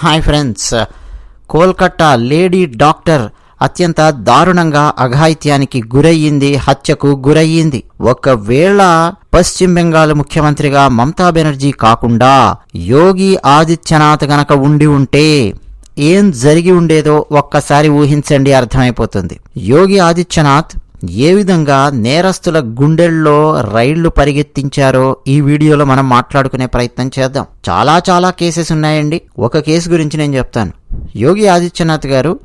Hi friends. Kolkata lady doctor అత్యంత దారుణంగా అఘాయిత్యానికి గురయ్యింది హత్యకు గురయ్యింది. ఒకవేళ పశ్చిమ బెంగాల్ ముఖ్యమంత్రిగా మమతా బెనర్జీ కాకుండా యోగి ఆదిత్యనాథ్ గనక ఉండి ఉంటే ఏం జరిగి ఉండేదో ఒక్కసారి ఊహించండి అర్థమైపోతుంది. యోగి ఆదిత్యనాథ్ ఏ విధంగా నేరస్తుల గుండెల్లో రైళ్ళు పరిగెత్తించారో ఈ వీడియోలో మనం మాట్లాడుకునే ప్రయత్నం చేద్దాం. చాలా చాలా కేసెస్ ఉన్నాయండి. ఒక కేసు గురించి నేను చెప్తాను. యోగి ఆదిత్యనాథ్ గారు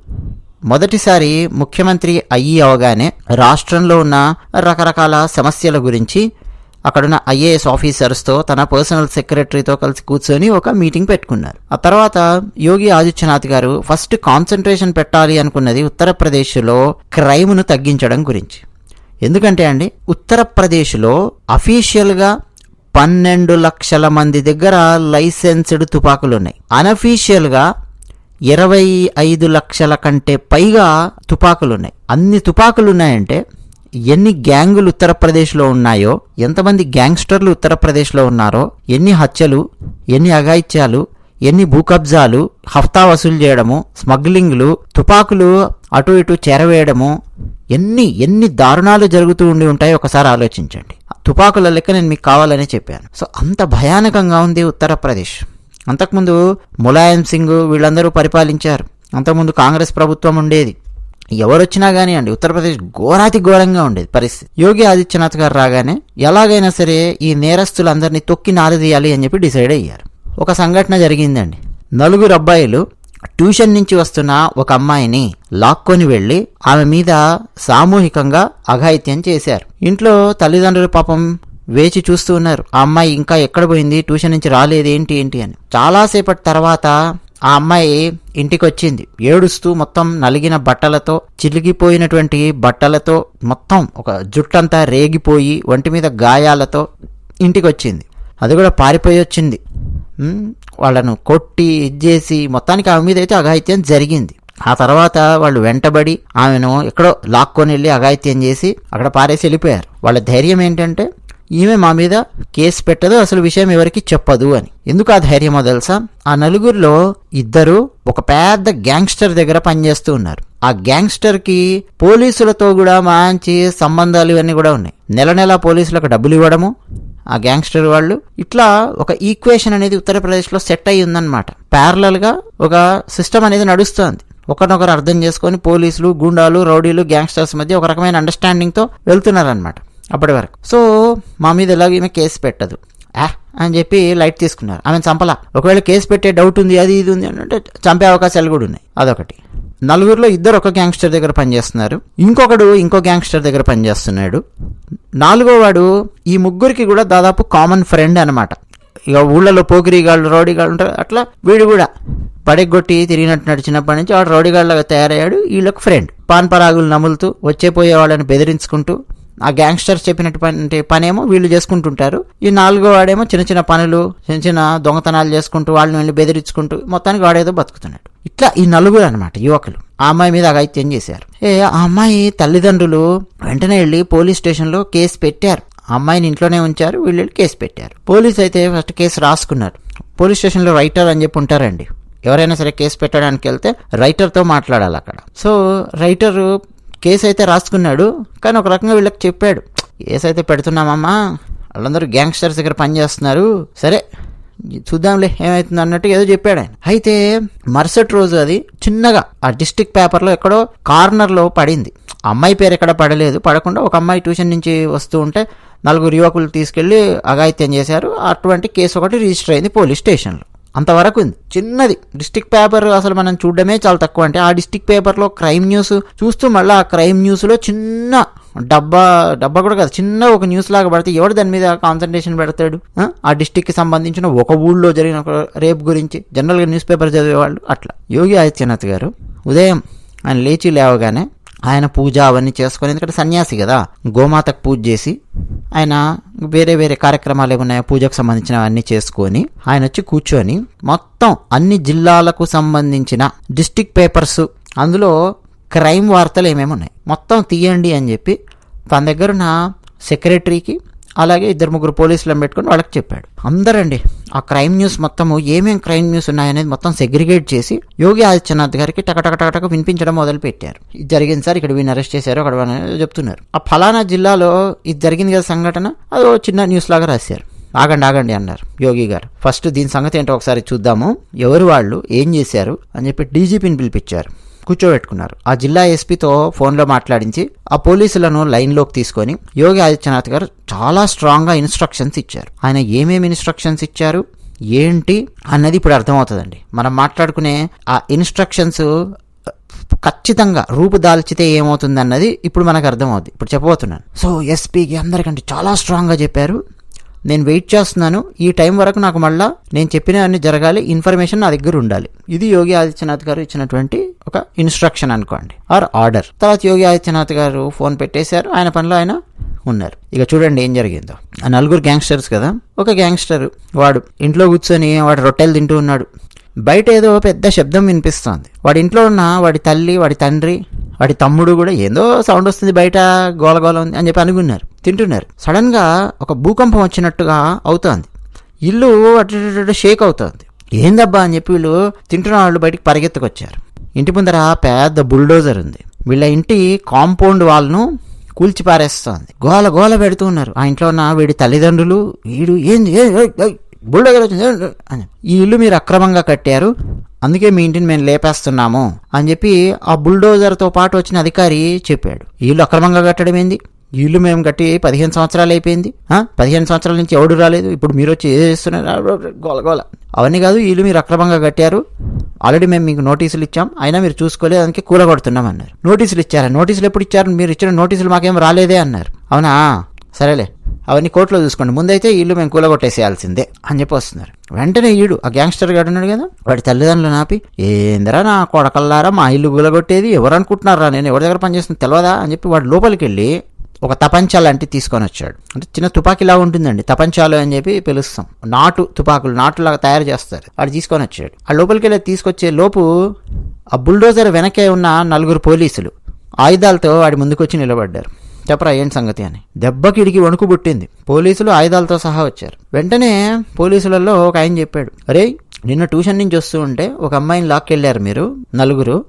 మొదటిసారి ముఖ్యమంత్రి అయ్యి అవగానే రాష్ట్రంలో ఉన్న రకరకాల సమస్యల గురించి అక్కడున్న ఐఏఎస్ ఆఫీసర్స్తో తన పర్సనల్ సెక్రటరీతో కలిసి కూర్చొని ఒక మీటింగ్ పెట్టుకున్నారు. ఆ తర్వాత యోగి ఆదిత్యనాథ్ గారు ఫస్ట్ కాన్సన్ట్రేషన్ పెట్టాలి అనుకున్నది ఉత్తరప్రదేశ్లో క్రైమ్ను తగ్గించడం గురించి. ఎందుకంటే అండి ఉత్తరప్రదేశ్లో అఫీషియల్గా పన్నెండు లక్షల మంది దగ్గర లైసెన్స్డ్ తుపాకులు ఉన్నాయి. అనఫీషియల్గా ఇరవై ఐదు లక్షల కంటే పైగా తుపాకులు ఉన్నాయి. అన్ని తుపాకులు ఉన్నాయంటే ఎన్ని గ్యాంగులు ఉత్తరప్రదేశ్లో ఉన్నాయో ఎంతమంది గ్యాంగ్స్టర్లు ఉత్తరప్రదేశ్లో ఉన్నారో ఎన్ని హత్యలు ఎన్ని అఘాయిత్యాలు ఎన్ని భూకబ్జాలు హఫ్తా వసూలు చేయడము స్మగ్లింగ్లు తుపాకులు అటు ఇటు చేరవేయడము ఎన్ని ఎన్ని దారుణాలు జరుగుతూ ఉండి ఉంటాయో ఒకసారి ఆలోచించండి. తుపాకుల లెక్క నేను మీకు కావాలని చెప్పాను. సో అంత భయానకంగా ఉంది ఉత్తరప్రదేశ్ అంతకుముందు ములాయం సింగ్ వీళ్ళందరూ పరిపాలించారు. అంతకుముందు కాంగ్రెస్ ప్రభుత్వం ఉండేది. ఎవరొచ్చినా కానీ అండి ఉత్తరప్రదేశ్ ఘోరాతి ఘోరంగా ఉండేది పరిస్థితి. యోగి ఆదిత్యనాథ్ గారు రాగానే ఎలాగైనా సరే ఈ నేరస్తులందరినీ తొక్కి నారదీయాలి అని చెప్పి డిసైడ్ అయ్యారు. ఒక సంఘటన జరిగిందండి. నలుగురు అబ్బాయిలు ట్యూషన్ నుంచి వస్తున్న ఒక అమ్మాయిని లాక్కొని వెళ్ళి ఆమె మీద సామూహికంగా అఘాయిత్యం చేశారు. ఇంట్లో తల్లిదండ్రులు పాపం వేచి చూస్తూ ఉన్నారు. ఆ అమ్మాయి ఇంకా ఎక్కడ పోయింది? ట్యూషన్ నుంచి రాలేదు ఏంటి ఏంటి అని. చాలాసేపటి తర్వాత ఆ అమ్మాయి ఇంటికి వచ్చింది ఏడుస్తూ మొత్తం నలిగిన బట్టలతో చిలిగిపోయినటువంటి బట్టలతో మొత్తం ఒక జుట్టంతా రేగిపోయి ఒంటి మీద గాయాలతో ఇంటికి వచ్చింది అది కూడా పారిపోయి వచ్చింది. వాళ్ళను కొట్టి ఇచ్చేసి మొత్తానికి ఆమె మీద అయితే అఘాయిత్యం జరిగింది. ఆ తర్వాత వాళ్ళు వెంటబడి ఆమెను ఎక్కడో లాక్కొని వెళ్ళి అఘాయిత్యం చేసి అక్కడ పారేసి వెళ్ళిపోయారు. వాళ్ళ ధైర్యం ఏంటంటే ఈమె మా మీద కేసు పెట్టదు అసలు విషయం ఎవరికి చెప్పదు అని. ఎందుకు ఆ ధైర్యమో తెలుసా? ఆ నలుగురిలో ఇద్దరు ఒక పెద్ద గ్యాంగ్స్టర్ దగ్గర పనిచేస్తూ ఉన్నారు. ఆ గ్యాంగ్స్టర్కి పోలీసులతో కూడా మంచి సంబంధాలు ఇవన్నీ కూడా ఉన్నాయి. నెల నెల పోలీసులకు డబ్బులు ఇవ్వడము ఆ గ్యాంగ్స్టర్ వాళ్ళు. ఇట్లా ఒక ఈక్వేషన్ అనేది ఉత్తరప్రదేశ్లో సెట్ అయి ఉందన్నమాట. ప్యారలల్గా ఒక సిస్టమ్ అనేది నడుస్తోంది. ఒకరినొకరు అర్థం చేసుకొని పోలీసులు గుండాలు రౌడీలు గ్యాంగ్స్టర్స్ మధ్య ఒక రకమైన అండర్స్టాండింగ్తో వెళ్తున్నారనమాట అప్పటి వరకు. సో మా మీద ఎలాగ ఈమె కేసు పెట్టదు. ఆ అని చెప్పి లైట్ తీసుకున్నారు. ఆమె చంపలా. ఒకవేళ కేసు పెట్టే డౌట్ ఉంది అది ఇది ఉంది అంటే చంపే అవకాశాలు కూడా ఉన్నాయి. అదొకటి. నలుగురిలో ఇద్దరు ఒక గ్యాంగ్స్టర్ దగ్గర పనిచేస్తున్నారు. ఇంకొకడు ఇంకో గ్యాంగ్స్టర్ దగ్గర పనిచేస్తున్నాడు. నాలుగో వాడు ఈ ముగ్గురికి కూడా దాదాపు కామన్ ఫ్రెండ్ అనమాట ఇక ఊళ్ళలో పోకిరిగాళ్ళు రౌడీగాళ్ళు ఉంటారు. అట్లా వీడు కూడా పడెగొట్టి తిరిగినట్టు నడిచినప్పటి నుంచి వాడు రౌడీగాళ్ళగా తయారయ్యాడు. వీళ్ళకు ఫ్రెండ్ పాన్ పరాగులు నములుతూ వచ్చే పోయే వాళ్ళని బెదిరించుకుంటూ ఆ గ్యాంగ్స్టర్స్ చెప్పినటువంటి పనేమో వీళ్ళు చేసుకుంటుంటారు. ఈ నాలుగో వాడేమో చిన్న చిన్న పనులు చిన్న చిన్న దొంగతనాలు చేసుకుంటూ వాళ్ళని వెళ్ళి బెదిరించుకుంటూ మొత్తానికి వాడేదో బతుకుతున్నాడు. ఇట్లా ఈ నలుగురు అనమాట యువకులు. ఆ అమ్మాయి మీద అగైత్యం చేశారు. ఏ ఆ అమ్మాయి తల్లిదండ్రులు వెంటనే వెళ్ళి పోలీస్ స్టేషన్లో కేసు పెట్టారు. ఆ అమ్మాయిని ఇంట్లోనే ఉంచారు వీళ్ళు వెళ్ళి కేసు పెట్టారు. పోలీస్ అయితే ఫస్ట్ కేసు రాసుకున్నారు. పోలీస్ స్టేషన్లో రైటర్ అని చెప్పి ఉంటారండి. ఎవరైనా సరే కేసు పెట్టడానికి వెళ్తే రైటర్తో మాట్లాడాలి అక్కడ. సో రైటర్ కేసు అయితే రాసుకున్నాడు కానీ ఒక రకంగా వీళ్ళకి చెప్పాడు కేసు అయితే పెడుతున్నామమ్మా వాళ్ళందరూ గ్యాంగ్స్టర్స్ దగ్గర పనిచేస్తున్నారు సరే చూద్దాంలే ఏమవుతుంది అన్నట్టు ఏదో చెప్పాడు ఆయన. అయితే మరుసటి రోజు అది చిన్నగా ఆ డిస్టిక్ పేపర్లో ఎక్కడో కార్నర్లో పడింది. అమ్మాయి పేరు ఎక్కడ పడలేదు పడకుండా ఒక అమ్మాయి ట్యూషన్ నుంచి వస్తూ ఉంటే నలుగురు యువకులు తీసుకెళ్ళి అఘాయిత్యం చేశారు. అటువంటి కేసు ఒకటి రిజిస్టర్ అయింది పోలీస్ స్టేషన్లో. అంతవరకు ఉంది చిన్నది. డిస్టిక్ పేపర్ అసలు మనం చూడడమే చాలా తక్కువ. అంటే ఆ డిస్టిక్ పేపర్లో క్రైమ్ న్యూస్ చూస్తూ మళ్ళీ ఆ క్రైమ్ న్యూస్లో చిన్న డబ్బా డబ్బా కూడా కాదు చిన్న ఒక న్యూస్ లాగా పడితే ఎవడు దాని మీద కాన్సన్ట్రేషన్ పెడతాడు? ఆ? డిస్టిక్కి సంబంధించిన ఒక ఊళ్ళో జరిగిన ఒక రేప్ గురించి జనరల్గా న్యూస్ పేపర్ చదివేవాళ్ళు అట్లా. యోగి ఆదిత్యనాథ్ గారు ఉదయం ఆయన లేచి లేవగానే ఆయన పూజ అవన్నీ చేసుకొని ఎందుకంటే సన్యాసి కదా గోమాతకు పూజ చేసి ఆయన వేరే వేరే కార్యక్రమాలు ఏమున్నాయో పూజకు సంబంధించిన అన్నీ చేసుకొని ఆయన వచ్చి కూర్చొని మొత్తం అన్ని జిల్లాలకు సంబంధించిన డిస్టిక్ పేపర్స్ అందులో క్రైమ్ వార్తలు ఏమేమి ఉన్నాయి? మొత్తం తీయండి అని చెప్పి తన దగ్గర ఉన్న సెక్రటరీకి అలాగే ఇద్దరు ముగ్గురు పోలీసులను పెట్టుకుని వాళ్ళకి చెప్పాడు. అందరండి ఆ క్రైమ్ న్యూస్ మొత్తము ఏమేం క్రైమ్ న్యూస్ ఉన్నాయనేది మొత్తం సెగ్రిగేట్ చేసి యోగి ఆదిత్యనాథ్ గారికి టకటక టకటక వినిపించడం మొదలు పెట్టారు ఇది జరిగింది సార్ ఇక్కడ వీడిని అరెస్ట్ చేశారు అక్కడ చెప్తున్నారు. ఆ ఫలానా జిల్లాలో ఇది జరిగింది కదా సంఘటన అది చిన్న న్యూస్ లాగా రాశారు. ఆగండి ఆగండి అన్నారు యోగి గారు. ఫస్ట్ దీని సంగతి ఏంటో ఒకసారి చూద్దాము. ఎవరు వాళ్ళు ఏం చేశారు అని చెప్పి డీజీపీని పిలిపించారు. కూర్చోబెట్టుకున్నారు. ఆ జిల్లా ఎస్పీతో ఫోన్లో మాట్లాడించి ఆ పోలీసులను లైన్లోకి తీసుకొని యోగి ఆదిత్యనాథ్ గారు చాలా స్ట్రాంగ్గా ఇన్స్ట్రక్షన్స్ ఇచ్చారు. ఆయన ఏమేమి ఇన్స్ట్రక్షన్స్ ఇచ్చారు? ఏంటి? అన్నది ఇప్పుడు అర్థమవుతుందండి. మనం మాట్లాడుకునే ఆ ఇన్స్ట్రక్షన్స్ ఖచ్చితంగా రూపుదాల్చితే ఏమవుతుంది అన్నది ఇప్పుడు మనకు అర్థమవుతుంది ఇప్పుడు చెప్పబోతున్నాను. సో ఎస్పీకి అందరికంటే చాలా స్ట్రాంగ్గా చెప్పారు. నేను వెయిట్ చేస్తున్నాను ఈ టైం వరకు నాకు మళ్ళా నేను చెప్పిన అన్ని జరగాలి ఇన్ఫర్మేషన్ నా దగ్గర ఉండాలి. ఇది యోగి ఆదిత్యనాథ్ గారు ఇచ్చినటువంటి ఒక ఇన్స్ట్రక్షన్ అనుకోండి ఆర్ ఆర్డర్. తర్వాత యోగి ఆదిత్యనాథ్ గారు ఫోన్ పెట్టేశారు ఆయన పనిలో ఆయన ఉన్నారు. ఇక చూడండి ఏం జరిగిందో. ఆ నలుగురు గ్యాంగ్స్టర్స్ కదా? ఒక గ్యాంగ్స్టర్ వాడు ఇంట్లో కూర్చొని వాడు రొట్టెలు తింటూ ఉన్నాడు. బయట ఏదో పెద్ద శబ్దం వినిపిస్తోంది. వాడి ఇంట్లో ఉన్న వాడి తల్లి వాడి తండ్రి వాడి తమ్ముడు కూడా ఏందో సౌండ్ వస్తుంది బయట గోలగోల ఉంది అని చెప్పి అనుకున్నారు. తింటున్నారు. సడన్గా ఒక భూకంపం వచ్చినట్టుగా అవుతోంది. ఇల్లు అటు షేక్ అవుతోంది. ఏందబ్బా అని చెప్పి వీళ్ళు తింటున్న వాళ్ళు బయటికి పరిగెత్తుకొచ్చారు. ఇంటి ముందర పెద్ద బుల్డోజర్ ఉంది. వీళ్ళ ఇంటి కాంపౌండ్ వాళ్ళను కూల్చి పారేస్తోంది గోల గోల పెడుతూ ఉన్నారు. ఆ ఇంట్లో ఉన్న వీడి తల్లిదండ్రులు వీడు ఏంది బుల్డోజర్ వచ్చింది అని ఈ ఇల్లు మీరు అక్రమంగా కట్టారు. అందుకే మీ ఇంటిని మేము లేపేస్తున్నాము. అని చెప్పి ఆ బుల్డోజర్తో పాటు వచ్చిన అధికారి చెప్పాడు. ఈ ఇల్లు అక్రమంగా కట్టడం ఏంది ఇల్లు మేము కట్టి పదిహేను సంవత్సరాలు అయిపోయింది. పదిహేను సంవత్సరాల నుంచి ఎవడు రాలేదు. ఇప్పుడు మీరు వచ్చి చేస్తున్నారు? గోల గోల. అవన్నీ కాదు ఇల్లు మీరు అక్రమంగా కట్టారు. ఆల్రెడీ మేము మీకు నోటీసులు ఇచ్చాం. అయినా మీరు చూసుకోలేదు. అందుకే కూలగొడుతున్నాం అన్నారు. నోటీసులు ఇచ్చారా? నోటీసులు ఎప్పుడు ఇచ్చారు? మీరు ఇచ్చిన నోటీసులు మాకేం రాలేదే అన్నారు. అవునా? సరేలే. అవన్నీ కోర్టులో చూసుకోండి. ముందైతే ఇల్లు మేము కూలగొట్టేసేయాల్సిందే అని చెప్పి వస్తున్నారు. వెంటనే ఈడు ఆ గ్యాంగ్స్టర్ గాడు ఉన్నాడు కదా వాడి తల్లిదండ్రులు నాపి ఏందిరా నా కొడకల్లారా? మా ఇల్లు కూలగొట్టేది? ఎవరు అనుకుంటున్నారా? నేను ఎవరి దగ్గర పనిచేస్తుంది తెలియదా అని చెప్పి వాడు లోపలికి వెళ్ళి ఒక తపంచా లాంటివి తీసుకొని వచ్చాడు అంటే చిన్న తుపాకీలా ఉంటుందండి. తపంచాలు అని చెప్పి పిలుస్తాం. నాటు తుపాకులు నాటులాగా తయారు చేస్తారు. వాడు తీసుకొని వచ్చాడు ఆ లోపలికి వెళ్ళి తీసుకొచ్చే లోపు ఆ బుల్డోజర్ వెనకే ఉన్న నలుగురు పోలీసులు ఆయుధాలతో వాడి ముందుకొచ్చి నిలబడ్డారు. చెప్పరా ఏంటి సంగతి అని. దెబ్బకిడికి వణుకు పుట్టింది. పోలీసులు ఆయుధాలతో సహా వచ్చారు. వెంటనే పోలీసులలో ఒక ఆయన చెప్పాడు. అరే నిన్న ట్యూషన్ నుంచి వస్తూ ఉంటే ఒక అమ్మాయిని లాక్కెళ్ళారు మీరు నలుగురు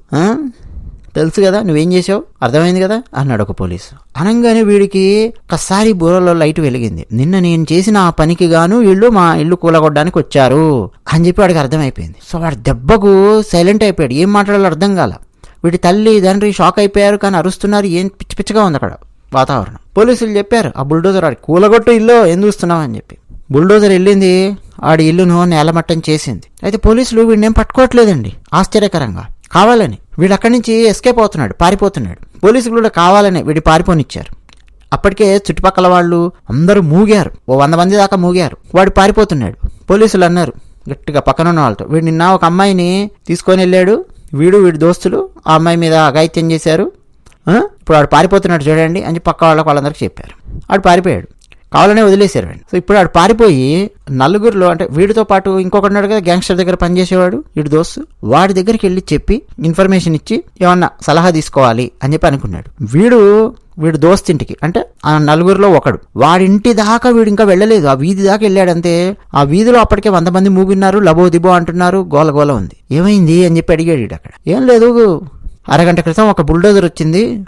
తెలుసు కదా నువ్వేం చేసావు? అర్థమైంది కదా? అన్నాడు ఒక పోలీసు. అనగానే వీడికి ఒకసారి బూరలో లైట్ వెలిగింది. నిన్న నేను చేసిన ఆ పనికి గాను వీళ్ళు మా ఇల్లు కూలగొట్టడానికి వచ్చారు అని చెప్పి వాడికి అర్థమైపోయింది. సో వాడి దెబ్బకు సైలెంట్ అయిపోయాడు. ఏం మాట్లాడాలో అర్థం కాల. వీడి తల్లి తండ్రి షాక్ అయిపోయారు కానీ అరుస్తున్నారు. ఏం పిచ్చి పిచ్చిగా ఉంది అక్కడ వాతావరణం. పోలీసులు చెప్పారు ఆ బుల్డోజర్ వాడి కూలగొట్టు ఇల్లు ఏం చూస్తున్నావు? అని చెప్పి. బుల్డోజర్ వెళ్ళింది ఆడి ఇల్లును నేలమట్టం చేసింది. అయితే పోలీసులు వీడిని ఏం పట్టుకోవట్లేదండి. ఆశ్చర్యకరంగా. కావాలని. వీడు అక్కడి నుంచి ఎస్కేప్ అవుతున్నాడు పారిపోతున్నాడు. పోలీసులు కూడా కావాలని వీడి పారిపోనిచ్చారు. అప్పటికే చుట్టుపక్కల వాళ్ళు అందరూ మూగారు. ఓ వంద మంది దాకా మూగారు. వాడు పారిపోతున్నాడు. పోలీసులు అన్నారు గట్టిగా పక్కన ఉన్న వాళ్ళతో వీడు నిన్న ఒక అమ్మాయిని తీసుకొని వెళ్ళాడు. వీడు వీడి దోస్తులు ఆ అమ్మాయి మీద అఘాయిత్యం చేశారు. ఇప్పుడు వాడు పారిపోతున్నాడు చూడండి అని పక్క వాళ్ళకి వాళ్ళందరికీ చెప్పారు. వాడు పారిపోయాడు. కావాలనే వదిలేశారు వాడిని సో ఇప్పుడు వాడు పారిపోయి నలుగురిలో అంటే వీడితో పాటు ఇంకొకటి కదా గ్యాంగ్స్టర్ దగ్గర పనిచేసేవాడు వీడి దోస్తు. వాడి దగ్గరికి వెళ్ళి చెప్పి ఇన్ఫర్మేషన్ ఇచ్చి ఏమన్నా సలహా తీసుకోవాలి అని చెప్పి అనుకున్నాడు. వీడు వీడు దోస్తింటికి అంటే ఆ నలుగురిలో ఒకడు. వాడింటి దాకా వీడు ఇంకా వెళ్ళలేదు. ఆ వీధి దాకా వెళ్ళాడంతే ఆ వీధిలో అప్పటికే వంద మంది మూగున్నారు లబో దిబో అంటున్నారు గోల గోల ఉంది. ఏమైంది అని చెప్పి అడిగాడు వీడు అక్కడ. ఏం లేదు అరగంట క్రితం ఒక బుల్డోజర్ వచ్చింది.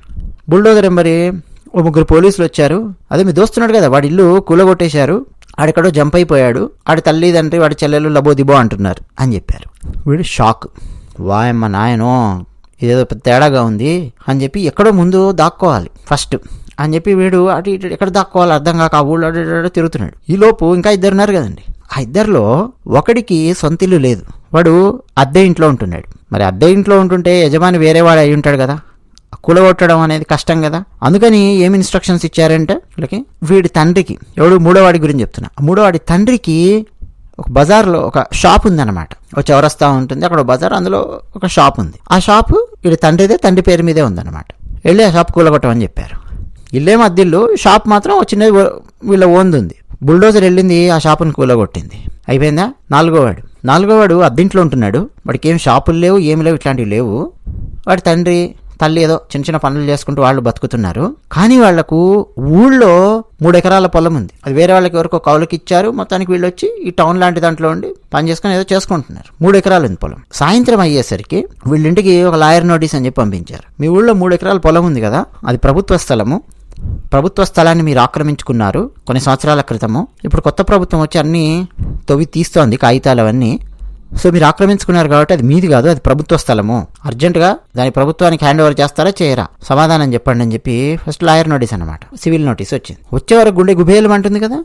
బుల్డోజర్ మరి? ఓ ముగ్గురు పోలీసులు వచ్చారు. అదే మీ దోస్తున్నాడు కదా వాడి ఇల్లు కూలగొట్టేశారు. ఆడెక్కడో జంప్ అయిపోయాడు. ఆడి తల్లి తండ్రి వాడి చెల్లెలు లబో దిబో అంటున్నారు అని చెప్పారు. వీడు షాక్ వాయమ్మ నాయనో ఇదేదో తేడాగా ఉంది అని చెప్పి ఎక్కడో ముందు దాక్కోవాలి ఫస్ట్ అని చెప్పి వీడు అటు ఇటు ఎక్కడ దాక్కోవాలి అర్థం కాక ఆ ఊళ్ళో ఇటు తిరుగుతున్నాడు. ఈ లోపు ఇంకా ఇద్దరు ఉన్నారు కదండి. ఆ ఇద్దరిలో ఒకడికి సొంత ఇల్లు లేదు. వాడు అద్దె ఇంట్లో ఉంటున్నాడు. మరి అద్దె ఇంట్లో ఉంటుంటే యజమాని వేరే వాడు అయి ఉంటాడు కదా. కూలగొట్టడం అనేది కష్టం కదా. అందుకని ఏమి ఇన్స్ట్రక్షన్స్ ఇచ్చారంటే వీళ్ళకి వీడి తండ్రికి ఎవడు మూడోవాడి గురించి చెప్తున్నా. ఆ మూడోవాడి తండ్రికి ఒక బజార్లో ఒక షాప్ ఉందన్నమాట. ఒక చౌరస్తా ఉంటుంది అక్కడ ఒక బజార్ అందులో ఒక షాప్ ఉంది. ఆ షాప్ వీడి తండ్రిదే తండ్రి పేరు మీదే ఉందన్నమాట. వెళ్ళి ఆ షాప్ కూలగొట్టమని చెప్పారు. ఇల్లే మధ్యలో షాప్ మాత్రం ఒక చిన్నది వీళ్ళ ఓంది ఉంది. బుల్డోజర్ వెళ్ళింది ఆ షాపుని కూలగొట్టింది. అయిపోయిందా? నాలుగోవాడు. నాలుగోవాడు అద్దింట్లో ఉంటున్నాడు. వాడికి ఏం షాపులు లేవు ఏమి లేవు ఇట్లాంటివి లేవు. వాడి తండ్రి తల్లి ఏదో చిన్న చిన్న పనులు చేసుకుంటూ వాళ్ళు బతుకుతున్నారు. కానీ వాళ్ళకు ఊళ్ళో మూడు ఎకరాల పొలం ఉంది. అది వేరే వాళ్ళకి ఎవరికో కౌలుకి ఇచ్చారు. మొత్తానికి వీళ్ళు వచ్చి ఈ టౌన్ లాంటి దాంట్లో ఉండి పని చేసుకుని ఏదో చేసుకుంటున్నారు. మూడు ఎకరాలు ఉంది పొలం. సాయంత్రం అయ్యేసరికి వీళ్ళింటికి ఒక లాయర్ నోటీస్ అని చెప్పి పంపించారు. మీ ఊళ్ళో మూడు ఎకరాల పొలం ఉంది కదా అది ప్రభుత్వ స్థలము. ప్రభుత్వ స్థలాన్ని మీరు ఆక్రమించుకున్నారు కొన్ని సంవత్సరాల క్రితము. ఇప్పుడు కొత్త ప్రభుత్వం వచ్చి అన్నీ తవ్వి తీస్తోంది కాగితాలు అవన్నీ. సో మీరు ఆక్రమించుకున్నారు కాబట్టి అది మీది కాదు అది ప్రభుత్వ స్థలము. అర్జెంటుగా దాని ప్రభుత్వానికి హ్యాండ్ ఓవర్ చేస్తారా చేయరా? సమాధానం చెప్పండి అని చెప్పి ఫస్ట్ లాయర్ నోటీస్ అనమాట సివిల్ నోటీస్ వచ్చింది. వచ్చే వరకు గుండె గుబేలు అంటుంది కదా?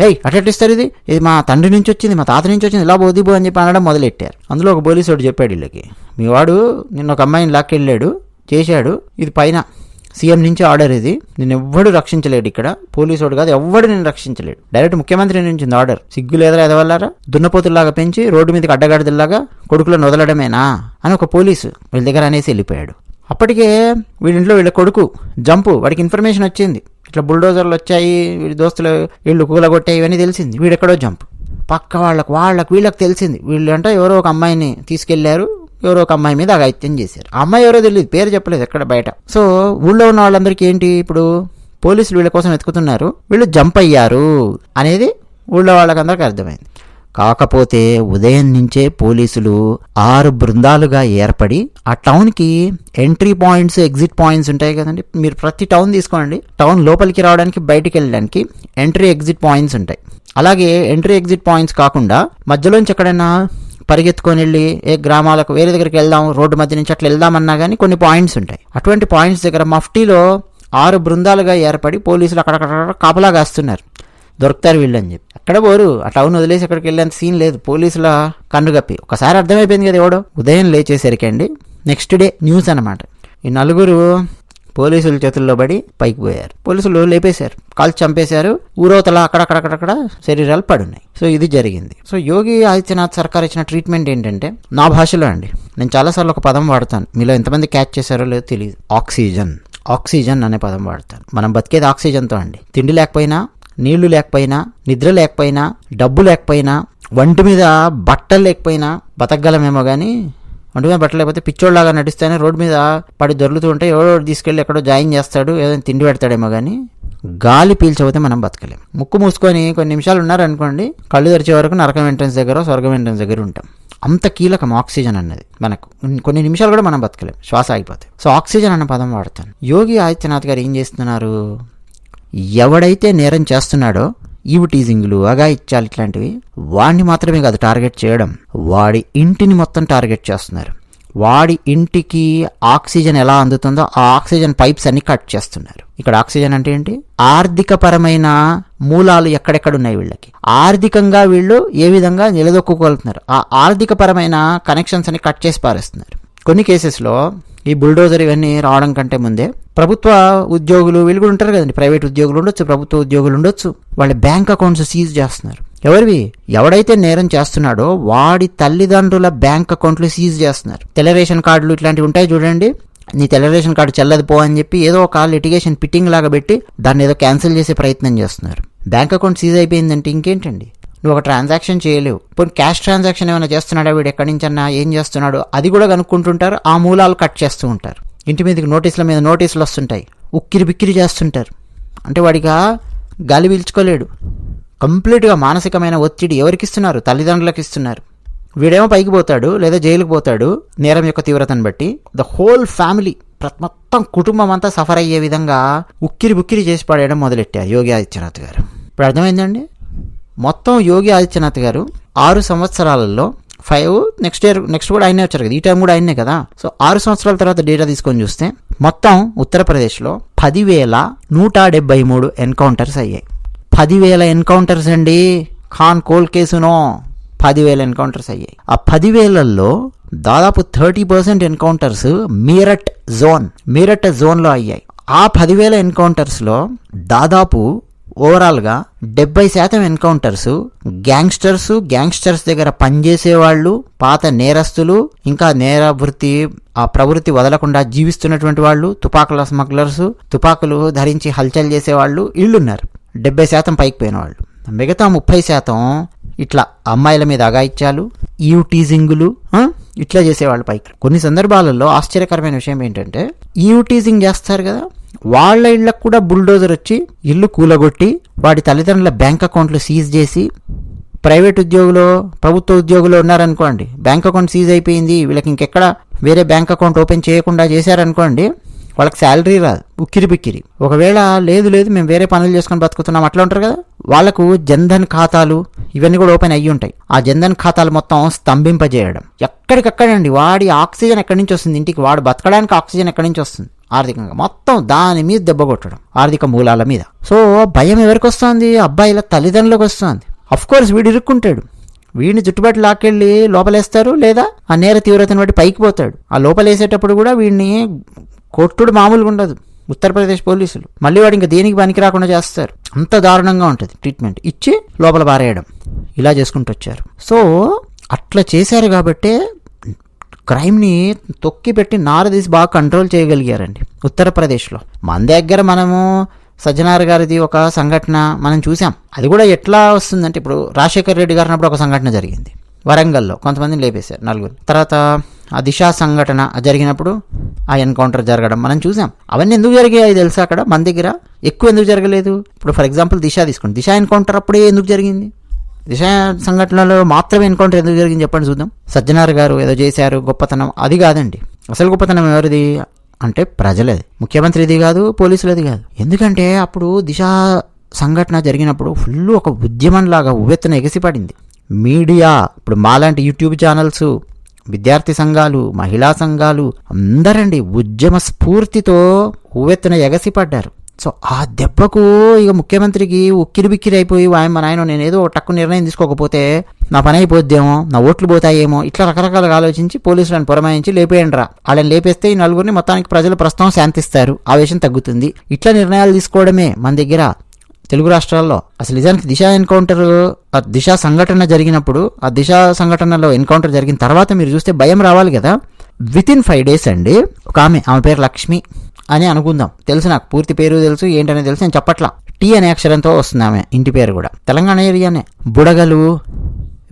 హే అటెట్టిస్తారు ఇది? ఇది మా తండ్రి నుంచి వచ్చింది మా తాత నుంచి వచ్చింది ఇలా బోదిబో అని చెప్పి అనడం మొదలెట్టారు. అందులో ఒక పోలీసు వాడు చెప్పాడు వీళ్ళకి మీ వాడు నిన్న ఒక అమ్మాయిని లాక్కెళ్ళాడు చేశాడు ఇది పైన సీఎం నుంచి ఆర్డర్ ఇది. నేను ఎవ్వడు రక్షించలేడు ఇక్కడ. పోలీసు వాడు కాదు ఎవ్వడు నేను రక్షించలేడు. డైరెక్ట్ ముఖ్యమంత్రి నుంచి ఉంది ఆర్డర్. సిగ్గు లేదా ఎదవల్లారా? దున్నపోతుల్లాగా పెంచి రోడ్డు మీదకి అడ్డగాడిదల్లాగా కొడుకులను వదలడమేనా అని ఒక పోలీసు వీళ్ళ దగ్గర అనేసి వెళ్ళిపోయాడు. అప్పటికే వీడింట్లో వీళ్ళ కొడుకు జంపు వాడికి ఇన్ఫర్మేషన్ వచ్చింది. ఇట్లా బుల్డోజర్లు వచ్చాయి వీడి దోస్తులు వీళ్ళు కూలగొట్టాయి ఇవన్నీ తెలిసింది. వీడెక్కడో జంప్. పక్క వాళ్ళకు వాళ్ళకు వీళ్ళకి తెలిసింది. వీళ్ళు అంటే ఎవరో ఒక అమ్మాయిని తీసుకెళ్ళారు. ఎవరో ఒక అమ్మాయి మీద అగాయిత్యం చేశారు. ఆ అమ్మాయి ఎవరో తెలియదు పేరు చెప్పలేదు ఎక్కడ బయట. సో ఊళ్ళో ఉన్న వాళ్ళందరికీ ఏంటి ఇప్పుడు? పోలీసులు వీళ్ళ కోసం వెతుకుతున్నారు. వీళ్ళు జంప్ అయ్యారు అనేది ఊళ్ళో వాళ్ళకందరికీ అర్థమైంది. కాకపోతే ఉదయం నుంచే పోలీసులు ఆరు బృందాలుగా ఏర్పడి ఆ టౌన్కి ఎంట్రీ పాయింట్స్ ఎగ్జిట్ పాయింట్స్ ఉంటాయి కదండి. మీరు ప్రతి టౌన్ తీసుకోండి టౌన్ లోపలికి రావడానికి బయటికి వెళ్ళడానికి ఎంట్రీ ఎగ్జిట్ పాయింట్స్ ఉంటాయి. అలాగే ఎంట్రీ ఎగ్జిట్ పాయింట్స్ కాకుండా మధ్యలోంచి ఎక్కడైనా పరిగెత్తుకొని వెళ్ళి ఏ గ్రామాలకు వేరే దగ్గరికి వెళ్దాం రోడ్డు మధ్య నుంచి అట్లా వెళ్దామన్నా కానీ కొన్ని పాయింట్స్ ఉంటాయి. అటువంటి పాయింట్స్ దగ్గర మఫ్టీలో ఆరు బృందాలుగా ఏర్పడి పోలీసులు అక్కడక్కడ కాపలా కాస్తున్నారు దొరుకుతారు వీళ్ళని చెప్పి అక్కడ పోరు ఆ టౌన్ వదిలేసి అక్కడికి వెళ్ళేంత సీన్ లేదు పోలీసుల కన్నుగప్పి ఒకసారి అర్థమైపోయింది కదా ఎవడో ఉదయం లేచేసరికి అండి నెక్స్ట్ డే న్యూస్ అనమాట ఈ నలుగురు పోలీసుల చేతుల్లో పడి పైకి పోయారు. పోలీసులు లేపేశారు. కాల్ చంపేశారు. ఊరవతల అక్కడక్కడక్కడక్కడ శరీరాలు పడున్నాయి. సో ఇది జరిగింది. సో యోగి ఆదిత్యనాథ్ సర్కార్ ఇచ్చిన ట్రీట్మెంట్ ఏంటంటే నా భాషలో అండి. నేను చాలాసార్లు ఒక పదం వాడతాను. మీలో ఎంతమంది క్యాచ్ చేశారో లేదో తెలియదు ఆక్సిజన్. ఆక్సిజన్ అనే పదం వాడతాను. మనం బతికేది ఆక్సిజన్తో అండి. తిండి లేకపోయినా నీళ్ళు లేకపోయినా నిద్ర లేకపోయినా డబ్బు లేకపోయినా ఒంటి మీద బట్టలు లేకపోయినా బతకగలమేమో కానీ ఒంటి పెట్టలేకపోతే పిచ్చోళ్ళలాగా నడిస్తేనే రోడ్డు మీద పడి దొరుకుతూ ఉంటే ఎవడో తీసుకెళ్ళి ఎక్కడో జాయిన్ చేస్తాడు ఏదైనా తిండి పెడతాడేమో కానీ గాలి పీల్చబోతే మనం బతకలేం. ముక్కు మూసుకొని కొన్ని నిమిషాలు ఉన్నారనుకోండి కళ్ళు తెరిచే వరకు నరకం ఎంట్రన్స్ దగ్గర స్వర్గం ఎంట్రన్స్ దగ్గర ఉంటాం. అంత కీలకం ఆక్సిజన్ అన్నది మనకు. కొన్ని నిమిషాలు కూడా మనం బతకలేం శ్వాస ఆగిపోతే సో ఆక్సిజన్ అన్న పదం వాడతాను. యోగి ఆదిత్యనాథ్ గారు ఏం చేస్తున్నారు? ఎవడైతే నేరం చేస్తున్నాడో ఈవ్ టీజింగ్లు అగాయిత్యాలు ఇట్లాంటివి. వాడిని మాత్రమే కాదు టార్గెట్ చేయడం. వాడి ఇంటిని మొత్తం టార్గెట్ చేస్తున్నారు. వాడి ఇంటికి ఆక్సిజన్ ఎలా అందుతుందో ఆ ఆక్సిజన్ పైప్స్ అన్ని కట్ చేస్తున్నారు. ఇక్కడ ఆక్సిజన్ అంటే ఏంటి? ఆర్థిక పరమైన మూలాలు ఎక్కడెక్కడ ఉన్నాయి వీళ్ళకి? ఆర్థికంగా వీళ్ళు ఏ విధంగా నిలదొక్కుకోలుతున్నారు ఆ ఆర్థిక పరమైన కనెక్షన్స్ అన్ని కట్ చేసి పారేస్తున్నారు. కొన్ని కేసెస్లో ఈ బుల్డోజర్ ఇవన్నీ రావడం కంటే ముందే ప్రభుత్వ ఉద్యోగులు వీళ్ళు కూడా ఉంటారు కదండి. ప్రైవేట్ ఉద్యోగులు ఉండొచ్చు ప్రభుత్వ ఉద్యోగులు ఉండొచ్చు. వాళ్ళ బ్యాంక్ అకౌంట్స్ సీజ్ చేస్తున్నారు. ఎవరివి? ఎవడైతే నేరం చేస్తున్నాడో వాడి తల్లిదండ్రుల బ్యాంక్ అకౌంట్లు సీజ్ చేస్తున్నారు. తెల్ల రేషన్ కార్డులు ఇట్లాంటివి ఉంటాయి చూడండి. నీ తెల్ల రేషన్ కార్డు చెల్లదు పో అని చెప్పి ఏదో ఒక లిటిగేషన్ పిట్టింగ్ లాగా పెట్టి దాన్ని ఏదో క్యాన్సిల్ చేసే ప్రయత్నం చేస్తున్నారు. బ్యాంక్ అకౌంట్ సీజ్ అయిపోయిందంటే ఇంకేంటండి? నువ్వు ఒక ట్రాన్సాక్షన్ చేయలేవు. పోనీ క్యాష్ ట్రాన్సాక్షన్ ఏమైనా చేస్తున్నాడా? వీడు ఎక్కడి నుంచన్నా? ఏం చేస్తున్నాడు? అది కూడా కనుక్కుంటుంటారు. ఆ మూలాలు కట్ చేస్తూ ఉంటారు. ఇంటి మీదకి నోటీసుల మీద నోటీసులు వస్తుంటాయి. ఉక్కిరి బిక్కిరి చేస్తుంటారు. అంటే వాడిగా గాలి పీల్చుకోలేడు. కంప్లీట్గా మానసికమైన ఒత్తిడి ఎవరికి ఇస్తున్నారు? తల్లిదండ్రులకు ఇస్తున్నారు. వీడేమో పైకి పోతాడు లేదా జైలుకి పోతాడు నేరం యొక్క తీవ్రతను బట్టి. ద హోల్ ఫ్యామిలీ మొత్తం కుటుంబం అంతా సఫర్ అయ్యే విధంగా ఉక్కిరి బుక్కిరి చేసి పడేయడం మొదలెట్టారు. యోగి ఆదిత్యనాథ్ గారు. ఇప్పుడు అర్థమైందండి? మొత్తం యోగి ఆదిత్యనాథ్ గారు ఆరు సంవత్సరాలలో ఫైవ్ నెక్స్ట్ ఇయర్ నెక్స్ట్ కూడా ఆయనే వచ్చారు కదా. ఈ టైం కూడా ఆయనే కదా. సో ఆరు సంవత్సరాల తర్వాత డేటా తీసుకొని చూస్తే మొత్తం ఉత్తరప్రదేశ్లో పదివేల నూట డెబ్బై మూడు ఎన్కౌంటర్స్ అయ్యాయి. పదివేల ఎన్కౌంటర్స్ అండి. ఖాన్ కోల్ కేసునో పదివేల ఎన్కౌంటర్స్ అయ్యాయి. ఆ పదివేలల్లో దాదాపు thirty percent encounters Meerut zone Meerut జోన్లో అయ్యాయి. ఆ పదివేల ఎన్కౌంటర్స్లో దాదాపు ఓవరాల్గా డెబ్బై శాతం ఎన్కౌంటర్స్ గ్యాంగ్స్టర్స్ గ్యాంగ్స్టర్స్ దగ్గర పనిచేసే వాళ్ళు పాత నేరస్తులు ఇంకా నేర వృత్తి ఆ ప్రవృత్తి వదలకుండా జీవిస్తున్నటువంటి వాళ్ళు తుపాకుల స్మగ్లర్స్ తుపాకులు ధరించి హల్చల్ చేసేవాళ్ళు ఇళ్ళున్నారు. డెబ్బై శాతం పైకి పోయిన వాళ్ళు మిగతా ముప్పై శాతం ఇట్లా అమ్మాయిల మీద అగాయిత్యాలు ఈవ్ టీజింగులు ఇట్లా చేసేవాళ్ళు పైకి. కొన్ని సందర్భాలలో ఆశ్చర్యకరమైన విషయం ఏంటంటే ఈవ్ టీజింగ్ చేస్తారు కదా? వాళ్ళ ఇళ్ళకు కూడా బుల్డోజర్ వచ్చి ఇల్లు కూలగొట్టి వాడి తల్లిదండ్రుల బ్యాంక్ అకౌంట్లు సీజ్ చేసి ప్రైవేట్ ఉద్యోగులు ప్రభుత్వ ఉద్యోగులు ఉన్నారనుకోండి బ్యాంక్ అకౌంట్ సీజ్ అయిపోయింది వీళ్ళకి ఇంకెక్కడ వేరే బ్యాంక్ అకౌంట్ ఓపెన్ చేయకుండా చేశారనుకోండి వాళ్ళకి శాలరీ రాదు ఉక్కిరి బిక్కిరి. ఒకవేళ లేదు లేదు మేము వేరే పనులు చేసుకొని బతుకుతున్నాం అట్లా ఉంటారు కదా? వాళ్ళకు జన్ధన్ ఖాతాలు ఇవన్నీ కూడా ఓపెన్ అయ్యి ఉంటాయి. ఆ జన్ధన్ ఖాతాలు మొత్తం స్తంభింపజేయడం. ఎక్కడికక్కడండి వాడి ఆక్సిజన్ ఎక్కడి నుంచి వస్తుంది? ఇంటికి వాడు బతకడానికి ఆక్సిజన్ ఎక్కడి నుంచి వస్తుంది? ఆర్థికంగా మొత్తం దాని మీద దెబ్బ కొట్టడం ఆర్థిక మూలాల మీద. సో భయం ఎవరికి వస్తుంది? అబ్బాయిల తల్లిదండ్రులకు వస్తుంది. కోర్స్ వీడు ఇరుక్కుంటాడు. వీడిని చుట్టుబాటు లాక్కెళ్ళి లోపలేస్తారు లేదా ఆ నేర తీవ్రతను బట్టి పైకి పోతాడు. ఆ లోపలేసేటప్పుడు కూడా వీడిని కొట్టుడు మామూలుగా ఉండదు. ఉత్తరప్రదేశ్ పోలీసులు. మళ్ళీ వాడు ఇంకా దేనికి పనికి రాకుండా చేస్తారు? అంత దారుణంగా ఉంటుంది ట్రీట్మెంట్. ఇచ్చి లోపల పారేయడం. ఇలా చేసుకుంటూ వచ్చారు. సో అట్లా చేశారు కాబట్టే క్రైమ్ని తొక్కిపెట్టి నారదీసి బాగా కంట్రోల్ చేయగలిగారండి. ఉత్తరప్రదేశ్లో. మన దగ్గర మనము సజ్జనార్ గారిది ఒక సంఘటన మనం చూసాం. అది కూడా ఎట్లా వస్తుందంటే ఇప్పుడు రాజశేఖర్ రెడ్డి గారు అప్పుడు ఒక సంఘటన జరిగింది. వరంగల్లో కొంతమందిని లేపేశారు నలుగురు. తర్వాత ఆ దిశా సంఘటన జరిగినప్పుడు ఆ ఎన్కౌంటర్ జరగడం మనం చూసాం. అవన్నీ ఎందుకు జరిగాయి తెలుసా అక్కడ? మన దగ్గర ఎక్కువ ఎందుకు జరగలేదు? ఇప్పుడు ఫర్ ఎగ్జాంపుల్ దిశ తీసుకోండి దిశ ఎన్కౌంటర్ అప్పుడే ఎందుకు జరిగింది? దిశ సంఘటనలో మాత్రమే ఎన్కౌంటర్ ఎందుకు జరిగింది చెప్పండి చూద్దాం. సజ్జనార్ గారు ఏదో చేశారు గొప్పతనం అది కాదండి. అసలు గొప్పతనం ఎవరిది అంటే ప్రజలది. ముఖ్యమంత్రిది కాదు పోలీసులది కాదు. ఎందుకంటే అప్పుడు దిశ సంఘటన జరిగినప్పుడు ఫుల్ ఒక ఉద్యమంలాగా ఉవ్వెత్తున ఎగసిపడింది. మీడియా ఇప్పుడు మాలాంటి యూట్యూబ్ ఛానల్స్ విద్యార్థి సంఘాలు మహిళా సంఘాలు అందరండి ఉద్యమ స్ఫూర్తితో ఉవ్వెత్తున ఎగసిపడ్డారు. సో ఆ దెబ్బకు ఇక ముఖ్యమంత్రికి ఉక్కిరి బిక్కిరి అయిపోయి ఆయన మా నాయన నేను ఏదో టక్కు నిర్ణయం తీసుకోకపోతే నా పని అయిపోద్దేమో నా ఓట్లు పోతాయేమో ఇట్లా రకరకాలుగా ఆలోచించి పోలీసులను పురమాయించి లేపేయండి రా వాళ్ళని లేపేస్తే ఈ నలుగురిని మొత్తానికి ప్రజలు ప్రస్తుతం శాంతిస్తారు. ఆవేశం తగ్గుతుంది. ఇట్లా నిర్ణయాలు తీసుకోవడమే మన దగ్గర తెలుగు రాష్ట్రాల్లో. అసలు నిజానికి దిశ ఎన్కౌంటర్ ఆ దిశ సంఘటన జరిగినప్పుడు ఆ దిశ సంఘటనలో ఎన్కౌంటర్ జరిగిన తర్వాత మీరు చూస్తే భయం రావాలి కదా. విత్ ఇన్ ఫైవ్ డేస్ అండి. ఒక ఆమె ఆమె పేరు లక్ష్మి. అని అనుకుందాం. తెలుసు నాకు. పూర్తి పేరు తెలుసు ఏంటనే తెలుసు నేను చెప్పట్లా. టీ అనే అక్షరంతో వస్తుంది ఆమె ఇంటి పేరు కూడా. తెలంగాణ ఏరియానే. బుడగలు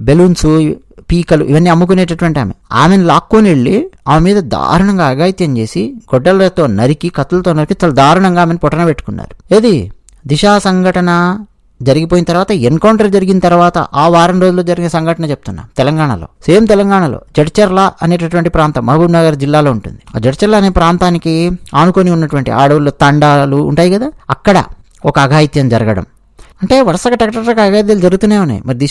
బెలూన్స్ పీకలు ఇవన్నీ అమ్ముకునేటటువంటి ఆమె. ఆమెను లాక్కొని వెళ్ళి ఆమె మీద దారుణంగా అఘాయిత్యం చేసి గొడ్డలతో నరికి కత్తులతో నరికి చాలా దారుణంగా ఆమెను పొట్టన పెట్టుకున్నారు. ఏది? దిశా సంఘటన జరిగిపోయిన తర్వాత ఎన్కౌంటర్ జరిగిన తర్వాత ఆ వారం రోజుల్లో జరిగిన సంఘటన చెప్తున్నా. తెలంగాణలో. సేమ్ తెలంగాణలో. జడ్చర్ల అనేటటువంటి ప్రాంతం మహబూబ్ నగర్ జిల్లాలో ఉంటుంది. ఆ జడ్చర్ల అనే ప్రాంతానికి ఆనుకొని ఉన్నటువంటి అడవులు తండాలు ఉంటాయి కదా? అక్కడ ఒక అఘాయిత్యం జరగడం. అంటే వరుసగా టకటక అఘాయిత్యాలు జరుగుతూనే ఉన్నాయి. మరి దిశ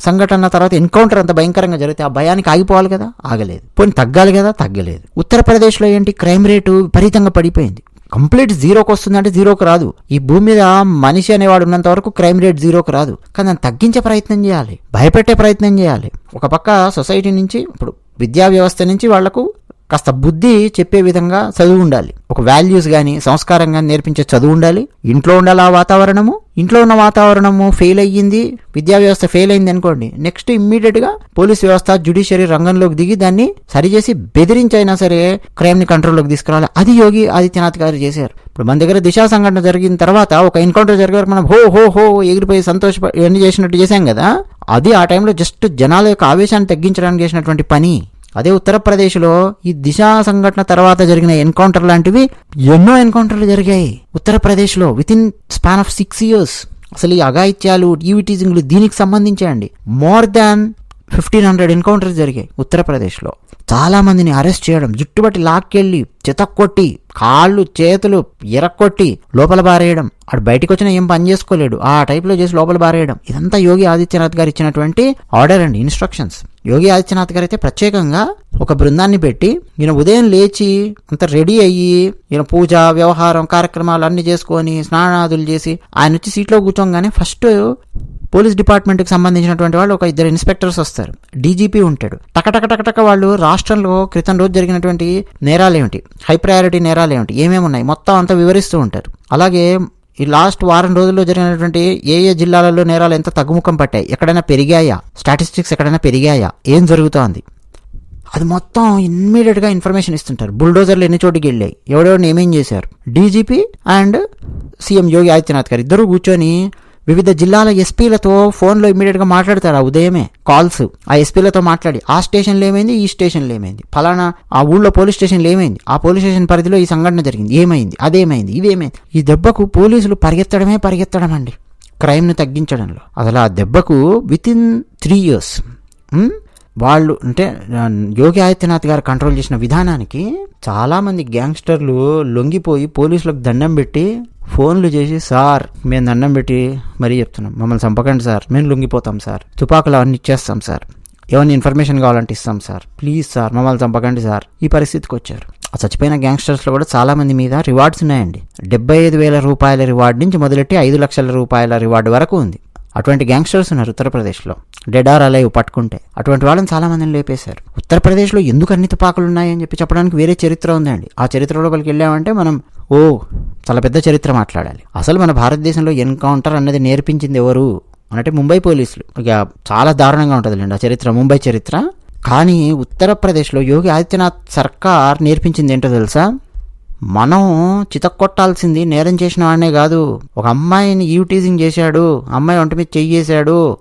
సంఘటన తర్వాత ఎన్కౌంటర్ అంత భయంకరంగా జరిగితే ఆ భయానికి ఆగిపోవాలి కదా? ఆగలేదు. పోనీ తగ్గాలి కదా? తగ్గలేదు. ఉత్తరప్రదేశ్లో ఏంటి? క్రైమ్ రేటు విపరీతంగా పడిపోయింది. కంప్లీట్ జీరోకి వస్తుందంటే జీరోకి రాదు. ఈ భూమి మీద మనిషి అనేవాడు ఉన్నంత వరకు క్రైమ్ రేట్ జీరోకి రాదు. కానీ దాన్ని తగ్గించే ప్రయత్నం చేయాలి. భయపెట్టే ప్రయత్నం చేయాలి. ఒక పక్క సొసైటీ నుంచి ఇప్పుడు విద్యా వ్యవస్థ నుంచి వాళ్ళకు కాస్త బుద్ధి చెప్పే విధంగా చదువు ఉండాలి. ఒక వాల్యూస్ కానీ సంస్కారం కానీ నేర్పించే చదువు ఉండాలి. ఇంట్లో ఉండాలి ఆ వాతావరణము. ఇంట్లో ఉన్న వాతావరణము ఫెయిల్ అయ్యింది విద్యా వ్యవస్థ ఫెయిల్ అయింది అనుకోండి నెక్స్ట్ ఇమ్మీడియట్గా పోలీస్ వ్యవస్థ జ్యుడిషియరీ రంగంలోకి దిగి దాన్ని సరిచేసి బెదిరించైనా సరే క్రైమ్ని కంట్రోల్లోకి తీసుకురావాలి. అది యోగి ఆదిత్యనాథ్ గారు చేశారు. ఇప్పుడు మన దగ్గర దిశా సంఘటన జరిగిన తర్వాత ఒక ఎన్కౌంటర్ జరిగే మనం హో హో హో ఎగిరిపోయి సంతోష ఇవన్నీ చేసినట్టు చేశాం కదా? అది ఆ టైంలో జస్ట్ జనాల యొక్క ఆవేశాన్ని తగ్గించడానికి చేసినటువంటి పని. అదే ఉత్తరప్రదేశ్లో ఈ దిశా సంఘటన తర్వాత జరిగిన ఎన్కౌంటర్ లాంటివి ఎన్నో ఎన్కౌంటర్లు జరిగాయి. ఉత్తరప్రదేశ్లో with in span of six years అసలు ఈ అఘాయిత్యాలు టీజింగ్లు దీనికి సంబంధించి అండి more than fifteen hundred encounters జరిగాయి ఉత్తరప్రదేశ్లో. చాలా మందిని అరెస్ట్ చేయడం జుట్టుబట్టి లాక్కెళ్ళి చితక్కొట్టి కాళ్ళు చేతులు ఎరక్కొట్టి లోపల బారేయడం అటు బయటకు వచ్చినా ఏం పని చేసుకోలేడు. ఆ టైప్లో చేసి లోపల బారేయడం. ఇదంతా యోగి ఆదిత్యనాథ్ గారు ఇచ్చినటువంటి ఆర్డర్ అండి ఇన్స్ట్రక్షన్స్. యోగి ఆదిత్యనాథ్ గారు అయితే ప్రత్యేకంగా ఒక బృందాన్ని పెట్టి ఈయన ఉదయం లేచి అంత రెడీ అయ్యి ఈయన పూజ వ్యవహారం కార్యక్రమాలు అన్ని చేసుకొని స్నానాదులు చేసి ఆయన వచ్చి సీట్లో కూర్చోగానే ఫస్ట్ పోలీస్ డిపార్ట్మెంట్కి సంబంధించినటువంటి వాళ్ళు ఒక ఇద్దరు ఇన్స్పెక్టర్స్ వస్తారు. డీజీపీ ఉంటాడు. టకటక టకటక వాళ్ళు రాష్ట్రంలో క్రితం రోజు జరిగినటువంటి నేరాలేమిటి హై ప్రయారిటీ నేరాలు ఏమిటి? ఏమేమి ఉన్నాయి? మొత్తం అంతా వివరిస్తూ ఉంటారు. అలాగే ఈ లాస్ట్ వారం రోజుల్లో జరిగినటువంటి ఏ ఏ జిల్లాలలో నేరాలు ఎంత తగ్గుముఖం పట్టాయి? ఎక్కడైనా పెరిగాయా? స్టాటిస్టిక్స్ ఎక్కడైనా పెరిగాయా? ఏం జరుగుతోంది? అది మొత్తం ఇమ్మీడియట్గా ఇన్ఫర్మేషన్ ఇస్తుంటారు. బుల్డోజర్లు ఎన్ని చోటికి వెళ్ళాయి? ఎవడెవరిని ఏమేం చేశారు? DGP and CM Yogi Adityanath garu ఇద్దరు కూర్చొని వివిధ జిల్లాల ఎస్పీలతో ఫోన్లో ఇమీడియట్గా మాట్లాడతారు ఆ ఉదయమే. కాల్స్. ఆ ఎస్పీలతో మాట్లాడి ఆ స్టేషన్లో ఏమైంది? ఈ స్టేషన్లో ఏమైంది? ఫలానా ఆ ఊళ్ళో పోలీస్ స్టేషన్లో ఏమైంది? ఆ పోలీస్ స్టేషన్ పరిధిలో ఈ సంఘటన జరిగింది. ఏమైంది? అదేమైంది? ఇవేమైంది ఈ దెబ్బకు పోలీసులు పరిగెత్తడమే పరిగెత్తడం అండి. క్రైమ్ను తగ్గించడంలో. అసలు ఆ దెబ్బకు విత్ ఇన్ త్రీ ఇయర్స్. వాళ్ళు అంటే యోగి ఆదిత్యనాథ్ గారు కంట్రోల్ చేసిన విధానానికి చాలామంది గ్యాంగ్స్టర్లు లొంగిపోయి పోలీసులకు దండం పెట్టి ఫోన్లు చేసి సార్ మేము దండం పెట్టి మరీ చెప్తున్నాం. మమ్మల్ని చంపకండి సార్. మేము లొంగిపోతాం సార్. తుపాకులు అవన్నీ ఇచ్చేస్తాం సార్. ఏమైనా ఇన్ఫర్మేషన్ కావాలంటే ఇస్తాం సార్. ప్లీజ్ సార్ మమ్మల్ని చంపకండి సార్. ఈ పరిస్థితికి వచ్చారు. ఆ చచ్చిపోయిన గ్యాంగ్స్టర్స్లో కూడా చాలామంది మీద రివార్డ్స్ ఉన్నాయండి. డెబ్బై ఐదు వేల రూపాయల రివార్డ్ నుంచి మొదలెట్టి ఐదు లక్షల రూపాయల రివార్డు వరకు ఉంది. అటువంటి గ్యాంగ్స్టర్స్ ఉన్నారు ఉత్తరప్రదేశ్లో. డెడ్ ఆర్ అలైవ్ పట్టుకుంటే. అటువంటి వాళ్ళని చాలామందిని లేపేశారు. ఉత్తరప్రదేశ్లో ఎందుకు అన్ని తుపాకులు ఉన్నాయని చెప్పి చెప్పడానికి వేరే చరిత్ర ఉందండి. ఆ చరిత్ర వెళ్ళామంటే మనం ఓ చాలా పెద్ద చరిత్ర మాట్లాడాలి. అసలు మన భారతదేశంలో ఎన్కౌంటర్ అన్నది నేర్పించింది ఎవరు? అంటే ముంబై పోలీసులు. ఇక చాలా దారుణంగా ఉంటుందిలేండి ఆ చరిత్ర ముంబై చరిత్ర. కానీ ఉత్తరప్రదేశ్లో యోగి ఆదిత్యనాథ్ సర్కార్ నేర్పించింది ఏంటో తెలుసా? మనం చితక్కొట్టాల్సింది నేరం చేసిన వాడినే కాదు. ఒక అమ్మాయిని యూటీజింగ్ చేశాడు. అమ్మాయి ఒంటి మీద చెయ్యి చేశాడు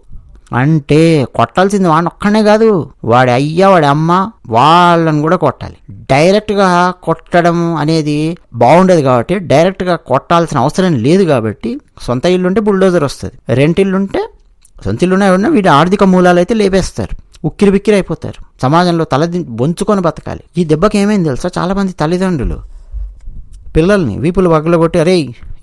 అంటే కొట్టాల్సింది వాడిని ఒక్కనే కాదు. వాడి అయ్య వాడి అమ్మ వాళ్ళని కూడా కొట్టాలి. డైరెక్ట్గా కొట్టడం అనేది బాగుండదు కాబట్టి డైరెక్ట్గా కొట్టాల్సిన అవసరం లేదు కాబట్టి సొంత ఇల్లుంటే బుల్డోజర్ వస్తుంది. రెంటిల్లుంటే సొంత ఇల్లునే ఉన్నా వీటి ఆర్థిక మూలాలు అయితే లేపేస్తారు. ఉక్కిరి బిక్కిరి అయిపోతారు. సమాజంలో తల బొంచుకొని బతకాలి. ఈ దెబ్బకి ఏమైంది తెలుసా? చాలామంది తల్లిదండ్రులు పిల్లల్ని వీపులు వగలగొట్టి అరే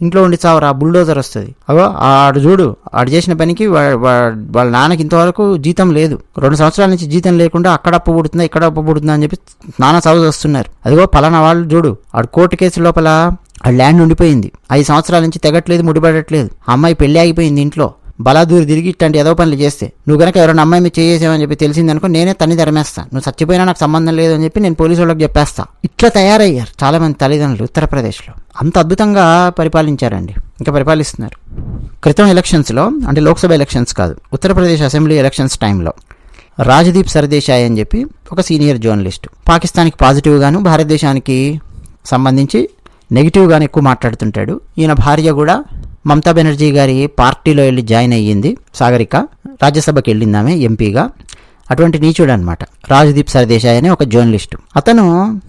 ఇంట్లో ఉండి చావరా బుల్డోజర్ వస్తుంది. అగో ఆడు చూడు ఆడు చేసిన పనికి వాళ్ళ నాన్నకి ఇంతవరకు జీతం లేదు. రెండు సంవత్సరాల నుంచి జీతం లేకుండా అక్కడ అప్పు పుడుతుందా ఇక్కడ అప్పు పుడుతుందా అని చెప్పి నాన్న చదువు వస్తున్నారు అదిగో పలానా వాళ్ళు చూడు ఆడు కోర్టు కేసు లోపల ఆ ల్యాండ్ ఉండిపోయింది. ఐదు సంవత్సరాల నుంచి తెగట్లేదు ముడిపడట్లేదు. అమ్మాయి పెళ్ళి ఆగిపోయింది ఇంట్లో. బలాదూరి తిరిగి ఇట్లాంటి ఏదో పనులు చేస్తే. నువ్వు కనుక ఎవరైనా అమ్మాయి మీద చేసేవని చెప్పి తెలిసిందనుకో నేనే తన్ని తరిమేస్తా. నువ్వు చచ్చిపోయినా నాకు సంబంధం లేదు అని చెప్పి నేను పోలీసు వాళ్ళకి చెప్పేస్తా. ఇట్లా తయారయ్యారు చాలామంది తల్లిదండ్రులు ఉత్తరప్రదేశ్లో. అంత అద్భుతంగా పరిపాలించారండి. ఇంకా పరిపాలిస్తున్నారు. క్రితం ఎలక్షన్స్లో అంటే లోక్సభ ఎలక్షన్స్ కాదు ఉత్తరప్రదేశ్ అసెంబ్లీ ఎలక్షన్స్ టైంలో రాజదీప్ సర్దేశాయ్ అని చెప్పి ఒక సీనియర్ జర్నలిస్ట్. పాకిస్తాన్కి పాజిటివ్గాను భారతదేశానికి సంబంధించి నెగిటివ్గాను ఎక్కువ మాట్లాడుతుంటాడు. ఈయన భార్య కూడా మమతా బెనర్జీ గారి పార్టీలో వెళ్ళి జాయిన్ అయ్యింది సాగరిక. రాజ్యసభకి వెళ్ళింది ఆమె ఎంపీగా. అటువంటి నీచుడు అనమాట రాజదీప్ సర్దేశాయ్ అనే ఒక జర్నలిస్టు. అతను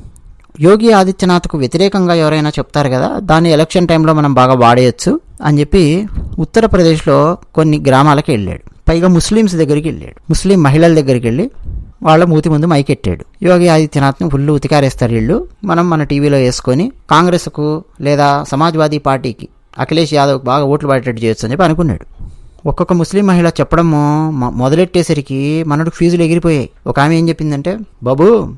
యోగి ఆదిత్యనాథ్కు వ్యతిరేకంగా ఎవరైనా చెప్తారు కదా దాన్ని ఎలక్షన్ టైంలో మనం బాగా వాడేయచ్చు అని చెప్పి ఉత్తరప్రదేశ్లో కొన్ని గ్రామాలకు వెళ్ళాడు. పైగా ముస్లిమ్స్ దగ్గరికి వెళ్ళాడు. ముస్లిం మహిళల దగ్గరికి వెళ్ళి వాళ్ళ మూతి ముందు మైకెట్టాడు. యోగి ఆదిత్యనాథ్ని ఫుల్ ఉతికారేస్తారు వీళ్ళు. మనం మన టీవీలో వేసుకొని కాంగ్రెస్కు లేదా సమాజ్వాదీ పార్టీకి అఖిలేష్ యాదవ్ బాగా ఓట్లు పడేటట్టు చేయొచ్చు అని చెప్పి అనుకున్నాడు. ఒక్కొక్క ముస్లిం మహిళ చెప్పడము మొ- మొదలెట్టేసరికి మనకు ఫీజులు ఎగిరిపోయాయి. ఒక ఆమె ఏం చెప్పిందంటే బాబు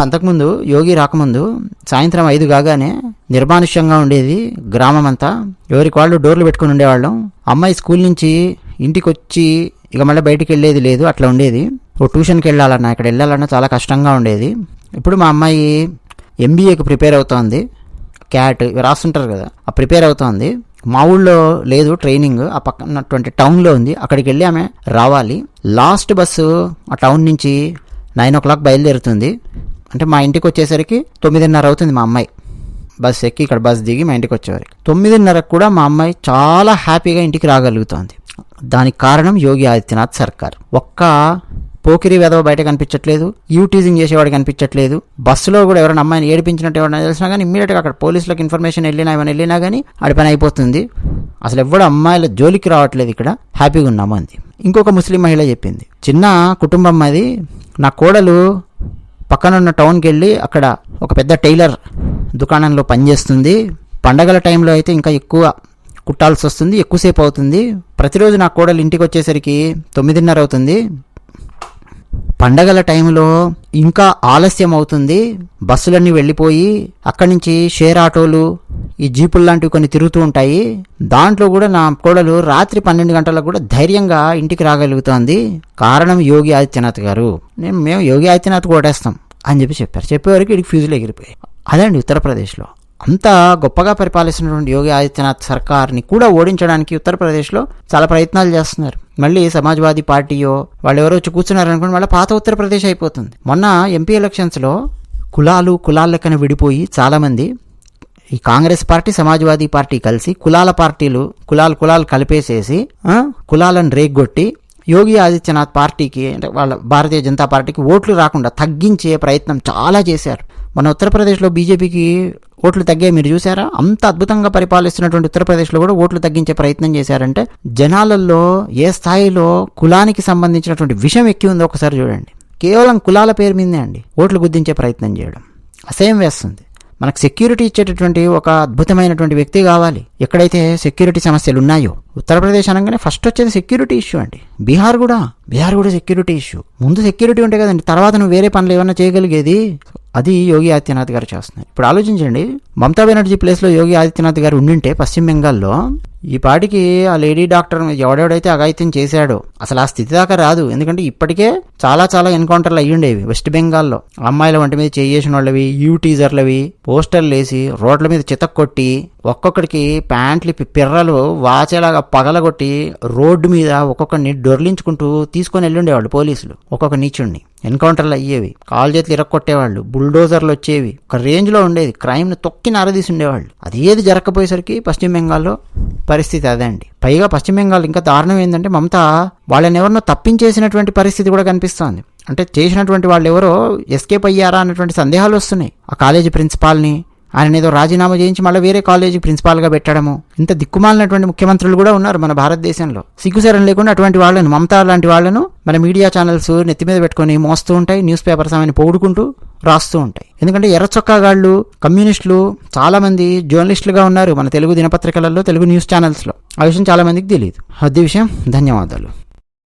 అంతకుముందు యోగి రాకముందు సాయంత్రం ఐదు కాగానే నిర్మానుష్యంగా ఉండేది గ్రామం అంతా ఎవరికి వాళ్ళు డోర్లు పెట్టుకుని ఉండేవాళ్ళం. అమ్మాయి స్కూల్ నుంచి ఇంటికి వచ్చి ఇక మళ్ళీ బయటికి వెళ్ళేది లేదు అట్లా ఉండేది. ఓ ట్యూషన్కి వెళ్ళాలన్నా ఇక్కడ వెళ్ళాలన్నా చాలా కష్టంగా ఉండేది. ఇప్పుడు మా అమ్మాయి ఎంబీఏకి ప్రిపేర్ అవుతోంది. క్యాట్ ఇవి రాస్తుంటారు కదా ఆ ప్రిపేర్ అవుతోంది. మా ఊళ్ళో లేదు ట్రైనింగ్ ఆ పక్కన ట్వంటీ టౌన్లో ఉంది. అక్కడికి వెళ్ళి ఆమె రావాలి. లాస్ట్ బస్సు ఆ టౌన్ నుంచి నైన్ ఓ క్లాక్ బయలుదేరుతుంది. అంటే మా ఇంటికి వచ్చేసరికి తొమ్మిదిన్నర అవుతుంది మా అమ్మాయి. బస్ ఎక్కి ఇక్కడ బస్ దిగి మా ఇంటికి వచ్చేవారికి. తొమ్మిదిన్నరకు కూడా మా అమ్మాయి చాలా హ్యాపీగా ఇంటికి రాగలుగుతోంది. దానికి కారణం యోగి ఆదిత్యనాథ్ సర్కార్. ఒక్క పోకిరి వెధవ బయట కనిపించట్లేదు యూ టీజింగ్ చేసేవాడు కనిపించట్లేదు. బస్సులో కూడా ఎవరైనా అమ్మాయిని ఏడిపించినట్టు ఎవరైనా తెలిసినా కానీ ఇమ్మీడియట్గా అక్కడ పోలీసులకు ఇన్ఫర్మేషన్ వెళ్ళినా ఏమైనా వెళ్ళినా కానీ ఆడి పని అయిపోతుంది. అసలు ఎవడు అమ్మాయిల జోలికి రావట్లేదు ఇక్కడ. హ్యాపీగా ఉన్నాము అంది. ఇంకొక ముస్లిం మహిళ చెప్పింది. చిన్న కుటుంబం అది నా కోడలు పక్కనున్న టౌన్కి వెళ్ళి అక్కడ ఒక పెద్ద టైలర్ దుకాణంలో పనిచేస్తుంది. పండగల టైంలో అయితే ఇంకా ఎక్కువ కుట్టాల్సి వస్తుంది ఎక్కువసేపు అవుతుంది. ప్రతిరోజు నా కోడలు ఇంటికి వచ్చేసరికి తొమ్మిదిన్నర అవుతుంది. పండగల టైంలో ఇంకా ఆలస్యం అవుతుంది బస్సులన్నీ వెళ్ళిపోయి అక్కడి నుంచి షేర్ ఆటోలు ఈ జీపులు లాంటివి కొన్ని తిరుగుతూ ఉంటాయి. దాంట్లో కూడా నా కోడలు రాత్రి పన్నెండు గంటలకు కూడా ధైర్యంగా ఇంటికి రాగలుగుతోంది. కారణం యోగి ఆదిత్యనాథ్ గారు. నేను మేము యోగి ఆదిత్యనాథ్ కొట్టేస్తాం అని చెప్పి చెప్పారు. చెప్పేవరకు ఇడికి ఫ్యూజులు ఎగిరిపోయాయి. అదండి ఉత్తరప్రదేశ్లో. అంత గొప్పగా పరిపాలిస్తున్నటువంటి యోగి ఆదిత్యనాథ్ సర్కార్ని కూడా ఓడించడానికి ఉత్తరప్రదేశ్లో చాలా ప్రయత్నాలు చేస్తున్నారు. మళ్ళీ సమాజ్వాదీ పార్టీయో వాళ్ళు ఎవరో వచ్చి కూర్చున్నారనుకోండి మళ్ళీ పాత ఉత్తరప్రదేశ్ అయిపోతుంది. మొన్న ఎంపీ ఎలక్షన్స్లో కులాలు కులాల లెక్కన విడిపోయి చాలామంది ఈ కాంగ్రెస్ పార్టీ సమాజ్వాదీ పార్టీ కలిసి కులాల పార్టీలు కులాలు కులాలు కలిపేసేసి కులాలను రేగ్గొట్టి యోగి ఆదిత్యనాథ్ పార్టీకి అంటే వాళ్ళ భారతీయ జనతా పార్టీకి ఓట్లు రాకుండా తగ్గించే ప్రయత్నం చాలా చేశారు. మన ఉత్తరప్రదేశ్లో బీజేపీకి ఓట్లు తగ్గాయి మీరు చూసారా అంత అద్భుతంగా పరిపాలిస్తున్నటువంటి ఉత్తరప్రదేశ్లో కూడా ఓట్లు తగ్గించే ప్రయత్నం చేశారంటే జనాలలో ఏ స్థాయిలో కులానికి సంబంధించినటువంటి విషయం ఎక్కి ఉందో ఒకసారి చూడండి. కేవలం కులాల పేరు మీదే అండి ఓట్లు గుద్దించే ప్రయత్నం చేయడం. అసహ్యం వేస్తుంది. మనకు సెక్యూరిటీ ఇచ్చేటటువంటి ఒక అద్భుతమైనటువంటి వ్యక్తి కావాలి. ఎక్కడైతే సెక్యూరిటీ సమస్యలు ఉన్నాయో ఉత్తరప్రదేశ్ అనగానే ఫస్ట్ వచ్చేది సెక్యూరిటీ ఇష్యూ అండి. బీహార్ కూడా బీహార్ కూడా సెక్యూరిటీ ఇష్యూ. ముందు సెక్యూరిటీ ఉంటే కదండి తర్వాత నువ్వు వేరే పనులు ఏమైనా చేయగలిగేది? అది యోగి ఆదిత్యనాథ్ గారు చేస్తున్నారు. ఇప్పుడు ఆలోచించండి మమతా బెనర్జీ ప్లేస్లో యోగి ఆదిత్యనాథ్ గారు ఉండింటే పశ్చిమ బెంగాల్లో ఈ పాటికి ఆ లేడీ డాక్టర్ ఎవడెవడైతే అఘాయిత్యం చేశాడో అసలు ఆ స్థితి దాకా రాదు. ఎందుకంటే ఇప్పటికే చాలా చాలా ఎన్కౌంటర్లు అయ్యుండేవి వెస్ట్ బెంగాల్లో. అమ్మాయిల వంటి మీద చేసిన వాళ్ళవి యూ టీజర్లవి పోస్టర్లు వేసి రోడ్ల మీద చితక్ కొట్టి ఒక్కొక్కడికి ప్యాంట్లు పిర్రలు వాచేలాగా పగలగొట్టి రోడ్డు మీద ఒక్కొక్కడిని డొర్లించుకుంటూ తీసుకొని వెళ్ళుండేవాళ్ళు పోలీసులు ఒక్కొక్క నీచుణ్ణి. ఎన్కౌంటర్లు అయ్యేవి. కాలు చేతులు ఇరక్కొట్టేవాళ్ళు బుల్డోజర్లు వచ్చేవి. ఒక రేంజ్లో ఉండేది. క్రైమ్ని తొక్కి నారదీసి ఉండేవాళ్ళు. అది ఏది జరగకపోయేసరికి పశ్చిమ బెంగాల్లో పరిస్థితి అదే అండి. పైగా పశ్చిమ బెంగాల్ ఇంకా దారుణం ఏంటంటే మమత వాళ్ళని ఎవరినో తప్పించేసినటువంటి పరిస్థితి కూడా కనిపిస్తోంది. అంటే చేసినటువంటి వాళ్ళు ఎవరో ఎస్కేప్ అయ్యారా అన్నటువంటి సందేహాలు వస్తున్నాయి. ఆ కాలేజీ ప్రిన్సిపాల్ని ఆయన ఏదో రాజీనామా చేయించి మళ్ళీ వేరే కాలేజీ ప్రిన్సిపాల్గా పెట్టడము. ఇంత దిక్కుమాలినటువంటి ముఖ్యమంత్రులు కూడా ఉన్నారు మన భారతదేశంలో. సిగ్గుసరం లేకుండా అటువంటి వాళ్ళను మమతా లాంటి వాళ్ళను మన మీడియా ఛానల్స్ నెత్తి మీద పెట్టుకొని మోస్తూ ఉంటాయి న్యూస్ పేపర్స్ ఆమెను పొగుడుకుంటూ రాస్తూ ఉంటాయి. ఎందుకంటే ఎర్రచొక్కాగాళ్ళు కమ్యూనిస్టులు చాలామంది జర్నలిస్టులుగా ఉన్నారు మన తెలుగు దినపత్రికలలో తెలుగు న్యూస్ ఛానల్స్లో. ఆ విషయం చాలామందికి తెలియదు. అది విషయం ధన్యవాదాలు.